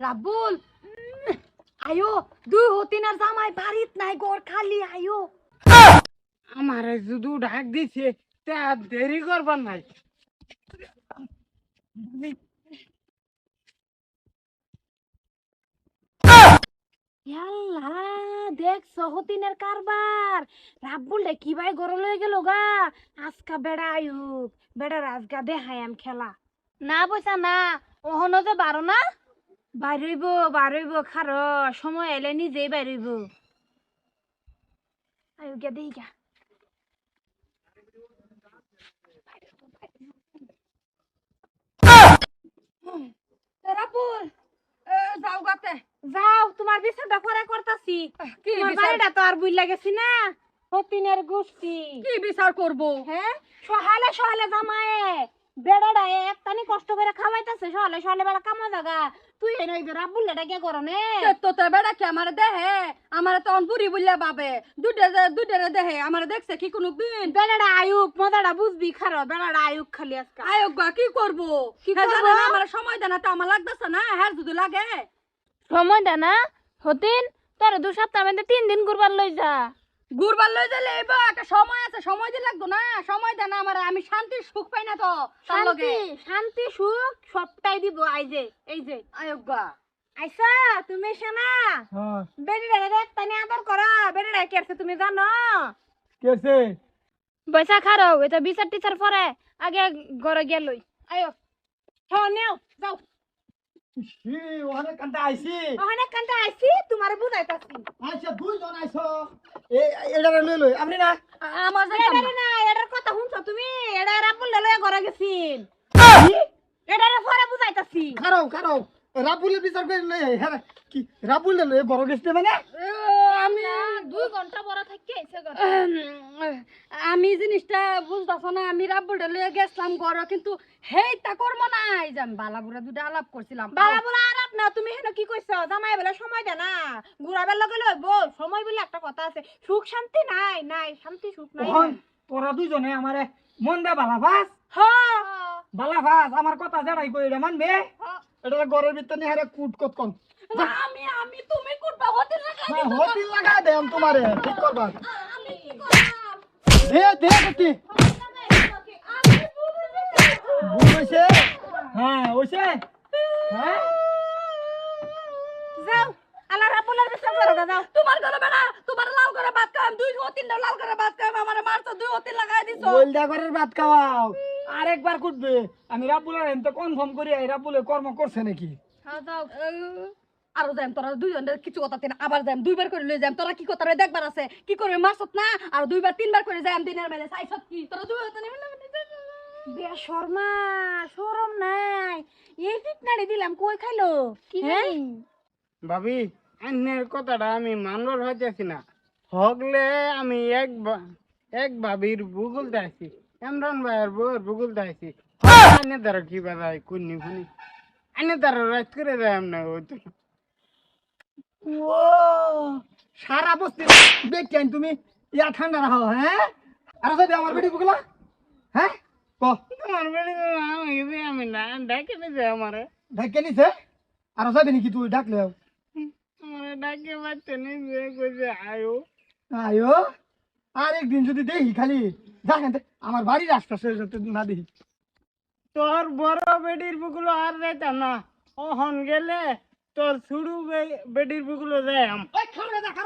রাব্বুল উম, আয়ো দুই হতিনার জামাই বাড়িত নাই গর খালি আয়ো। আমারে শুধু ডাক দিছে তে আর দেরি করবার নাই। দেখ সহতিনের কারবার? রাব্বুল রে কি ভাই গরল হয়ে গেল গা? আজকা বেড়া আয়ুক বেড়া রাজগা আম খেলা। না পয়সা না। ওহনো যে বারো না? বাইরইব বাইরইব খার সময় এলে নিজেই বাইরইব আয়ু গে দেই গা রাপুল যাও গাতে। যাও তোমার বিচারটা পরে করতাছি তোমার বাড়িটা তো আর বুঝলা গেছি না হতিনের গোষ্ঠী। কি বিচার করব হ্যাঁ সহালে সহালে জামায়ে। বেড়াটা একটানি কষ্ট করে খাওয়াইতেছে সহালে সহালে বেড়া কামা জাগা। তুই এনে ওই বেড়া বুল্লে ডাকে করো নে। তো বেড়া কি আমার দেহে? আমার তো অনপুরি বললে বাবে দুটে দুটে দেহে আমার দেখছে কি কোনো দিন? বেড়াটা আয়ুক মজাটা বুঝবি খারো বেড়াটা আয়ুক খালি আজকা আয়োগ গা কি করব? কি হ্যাঁ করব? আমার সময় দেনা তো আমার লাগতেছে না? হ্যাঁ যদি লাগে। সময়টা না? হতিন তোর দু সপ্তাহ মধ্যে তিন দিন ঘুরবার লই যা। ঘুরবার লই যাইলে এবার একটা সময় আছে সময় দিন লাগতো না সময় দেনা আমার আমি শান্তির সুখ পাই না তো তার লগে। শান্তি শান্তি সুখ সবটাই দিব আই যে এই যে। আয়োগ আইসা তুমি শোনা বেড়িটা একটানি আদর করো বেড়িটা কেছে তুমি জানো? কেসে পয়সা খারো এটা বিচার টিচার পরে আগে ঘরে গিয়ে লই। আয়ো। হ্যাঁ নেও যাও। অনেক কান্তা আইছি। ওখানে কান্তে আইছি তোমার বুঝাইতাছি। আচ্ছা দুইজন আইছো এ এটা লই লই আপনি না? আমার যাইতাম না। এটারে কথা শুনছো তুমি? এটা রাবুল লয়ে ঘরে গেছিন। এটারে পরে বুঝাইতাছি। খারাও খারাও। রাবুলের বিচার করে লই হ্যাঁ কি? বড় মানে? আমি দুই ঘণ্টা বড় থাকি আমি জিনিসটা বুঝতেছ না আমি রাব্বুটা লয়ে গেছিলাম ঘর কিন্তু হেই তা করব না। এই যে আমি বালা দুটা আলাপ করছিলাম। বাবা আলাপ না তুমি হেন কি কইছো? জামাই বলে সময় দে না। ঘুরাবার লগে লইব সময় বলে একটা কথা আছে সুখ শান্তি নাই নাই শান্তি সুখ নাই। তোরা দুইজনে আমারে মন দে বালা ভাস হ্যাঁ বালা ভাস আমার কথা জানাই কই এটা মানবে? এটা ঘরের ভিতরে হারে কুট কত কোন আমি আমি তুমি কুটবা হতে লাগা হ্যাঁ হোটেল লাগা দে তোমারে ঠিক করবা? আমি কি করলাম? দে দে গতি হ্যাঁ হইছে? হ্যাঁ? যাও। রাব্বুলের বিচার করো গা, যাও তোমার ঘরে বেড়া তোমার লাল করে ভাত খাওয়াম দুই ও তিনটা লাল করে ভাত খাওয়াম আমার মারছো দুই ও তিন লাগাই দিছো। ওইলদা ঘরের ভাত খাওয়াও। আরেকবার কুটবে আমি রাবুলের এনতে কনফার্ম করি এই রাবুলে কর্ম করছে নাকি? হ্যাঁ যাও আরও যাইম তোরা দুইজন কিছু কথা তিন আবার যাইম দুইবার করে লই যাইম। তোরা কি কথা রে দেখবার আছে। কি করবে মারছত না? আর দুইবার তিনবার করে যাইম দিনের বেলা চাইছত কি? তোরা দুই হাতে নেবে না? বে শর্মা শরম নাই। এই ফিটনাড়ি দিলাম কই খাইলো? কি হ্যাঁ? ভাবি আন্যের কথাটা আমি মানবার হইতেছি না। হগলে আমি এক এক ভাবির ভূগোল দেখাইছি। ইমরান ভাইয়ের বউর ভূগোল দেখাইছি। আন্য দ্বারা কি বাজায় কুন্নি ফুনি আন্য দ্বারা রাত করে দেয় হইতো ও সারা বস্তি দেখেন তুমি? ইয়া ঠান্ডা রাখো হ্যাঁ? আর যদি আমার বেটি বুকলা হ্যাঁ? ক? তোমার আমি আমি না ডাকে দিছে আমারে। ঢাকে নিছে আর যাবি নাকি তুই ডাকলে? আমারে ডাকে বাচ্চা নিজে কইছে আয়ো। আয়ো? আর একদিন যদি দেখি খালি দেখেন আমার বাড়ির আশপাশে না দেখি। তোর বড় বেডির বুকুলো আর যাইতাম না। ওহন গেলে তোর ছুড়ু বেডির বুকুলো যাই দেখা